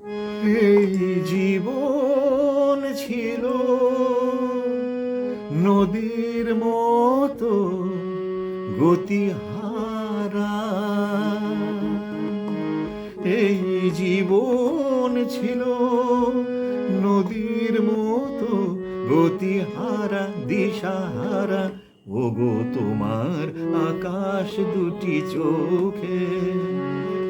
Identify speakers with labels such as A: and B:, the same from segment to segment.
A: এই জীবন ছিল নদীর মতো গতিহারা এই জীবন ছিল নদীর মতো গতিহারা দিশাহারা ওগো তোমার আকাশ দুটি চোখে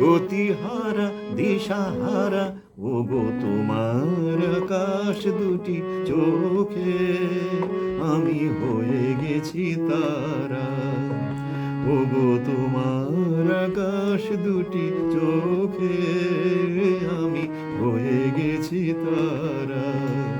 A: গতিহারা, দিশাহারা, ওগো তোমার আকাশ দুটি চোখে। আমি হয়ে গেছি তারা, ওগো তোমার আকাশ দুটি চোখে। আমি হয়ে গেছি তারা।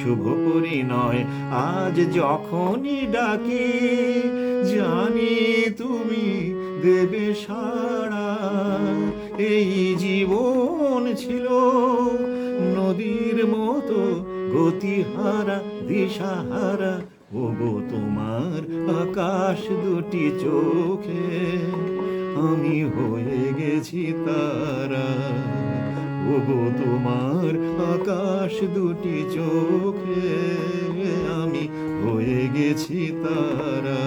A: শুভ পরিণয়। আজ যখনই ডাকে, জানি তুমি দেবে সাড়া। এই জীবন ছিল নদীর মতো গতিহারা, দিশাহারা। ওগো তোমার আকাশ দুটি চোখে, আমি হয়ে গেছি তারা। ওগো তোমার আকাশ দুটি চোখে আমি হয়ে গেছি তারা।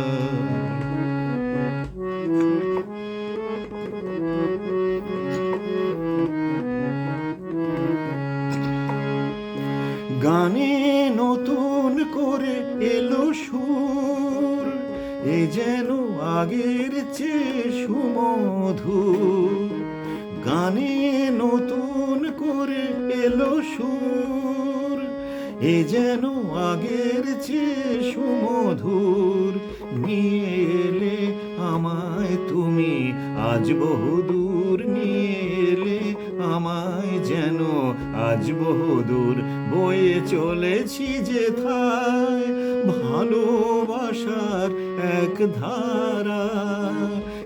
A: গানে নতুন করে এলো সুর, এ যেন আগের চেয়ে সুমধুর। গানে নতুন এলো সুর, এ যেন আগের চেয়ে সুমধুর। নিয়ে এলে আমায় তুমি, আজ বহুদূর। নিয়ে এলে আমায় যেন আজ বহুদূর। বয়ে চলেছি যে থায় ভালোবাসার এক ধারা।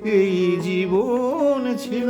A: এই জীবন ছিল